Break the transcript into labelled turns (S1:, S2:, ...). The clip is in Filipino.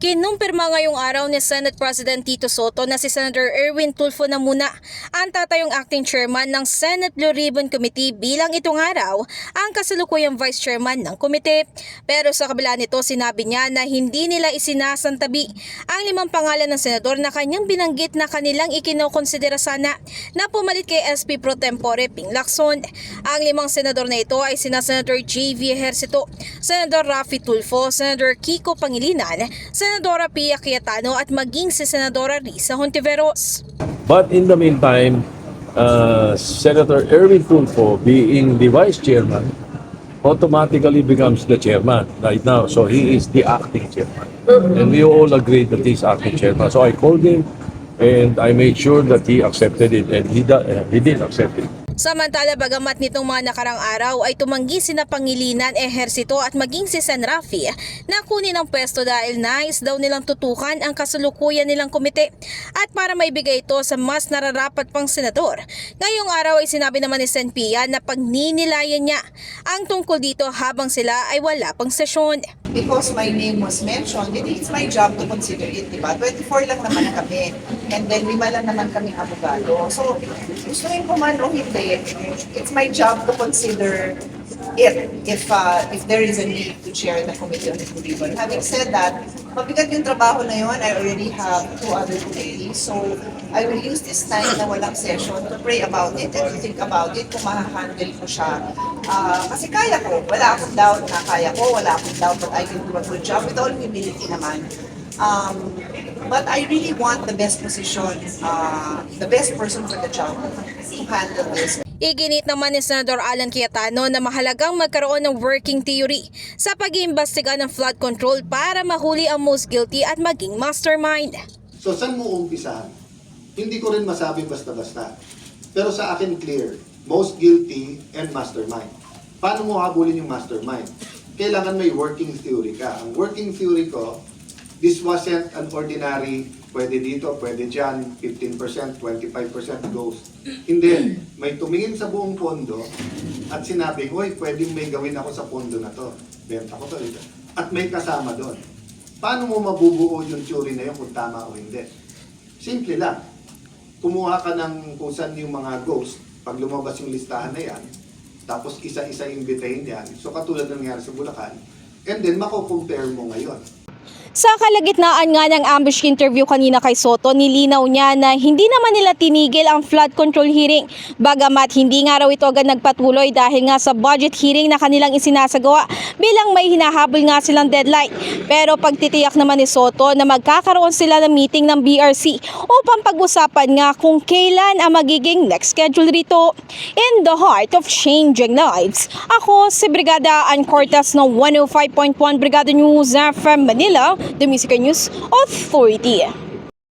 S1: Kinumpirma ngayong araw ni Senate President Tito Soto na si Senator Erwin Tulfo na muna ang tatayong acting chairman ng Senate Blue Ribbon Committee bilang itong araw ang kasalukuyang vice chairman ng komite. Pero sa kabila nito sinabi niya na hindi nila isinasantabi ang limang pangalan ng senador na kanyang binanggit na kanilang ikinokonsidera sana na pumalit kay SP Pro Tempore Ping Lacson. Ang limang senador na ito ay sina Senator J.V. Ejercito, Senador Rafi Tulfo, Senator Kiko Pangilinan, Senadora Pia Cayetano at maging si Senadora Risa Hontiveros.
S2: But in the meantime, uh, Senator Erwin Tulfo, being the vice chairman, automatically becomes the chairman right now. So he is the acting chairman. And we all agreed that he's acting chairman. So I called him and I made sure that he accepted it and he, uh, he did accept it.
S1: Samantala bagamat nitong mga nakarang araw ay tumanggi sina Pangilinan, Ehersito at maging si Sen Rafi na kunin ang pwesto dahil nais daw nilang tutukan ang kasalukuyan nilang komite at para maibigay ito sa mas nararapat pang senador. Ngayong araw ay sinabi naman ni Sen Pia na pagninilayan niya ang tungkol dito habang sila ay wala pang sesyon.
S3: because my name was mentioned, it is my job to consider it, di ba? 24 lang naman kami. And then, lima lang naman kami abogado. So, gustuin ko man o hindi, it's my job to consider it if uh, if there is a need to chair the committee on curriculum. Having said that, mabigat yung trabaho na yun. I already have two other committees. So, I will use this time na walang session to pray about it and to think about it kung mahahandle ko siya. Ah, kasi kaya ko. Wala akong doubt na kaya ko. Wala akong doubt that I can do a good job with all humility naman. Um, but I really want the best position, uh, the best person for the job to handle this.
S1: Iginit naman ni Senador Alan Cayetano na mahalagang magkaroon ng working theory sa pag-iimbestiga ng flood control para mahuli ang most guilty at maging mastermind.
S4: So, saan mo umpisahan? Hindi ko rin masabi basta-basta. Pero sa akin clear, most guilty and mastermind. Paano mo habulin yung mastermind? Kailangan may working theory ka. Ang working theory ko, this wasn't an ordinary, pwede dito, pwede dyan, 15%, 25% goes. Hindi. May tumingin sa buong pondo at sinabi, Hoy, pwedeng may gawin ako sa pondo na to. Benta ko to dito. At may kasama doon. Paano mo mabubuo yung theory na yun kung tama o hindi? Simple lang. Kumuha ka ng kung saan yung mga ghost, pag lumabas yung listahan na yan, tapos isa-isa imbitahin yan. So katulad ng nangyari sa Bulacan, and then mako-compare mo ngayon.
S1: Sa kalagitnaan nga ng ambush interview kanina kay Soto, nilinaw niya na hindi naman nila tinigil ang flood control hearing. Bagamat hindi nga raw ito agad nagpatuloy dahil nga sa budget hearing na kanilang isinasagawa bilang may hinahabol nga silang deadline. Pero pagtitiyak naman ni Soto na magkakaroon sila ng meeting ng BRC upang pag-usapan nga kung kailan ang magiging next schedule rito. In the heart of changing lives, ako si Brigada Ann Cortez ng 105.1 Brigada News FM Manila, the Music News Authority.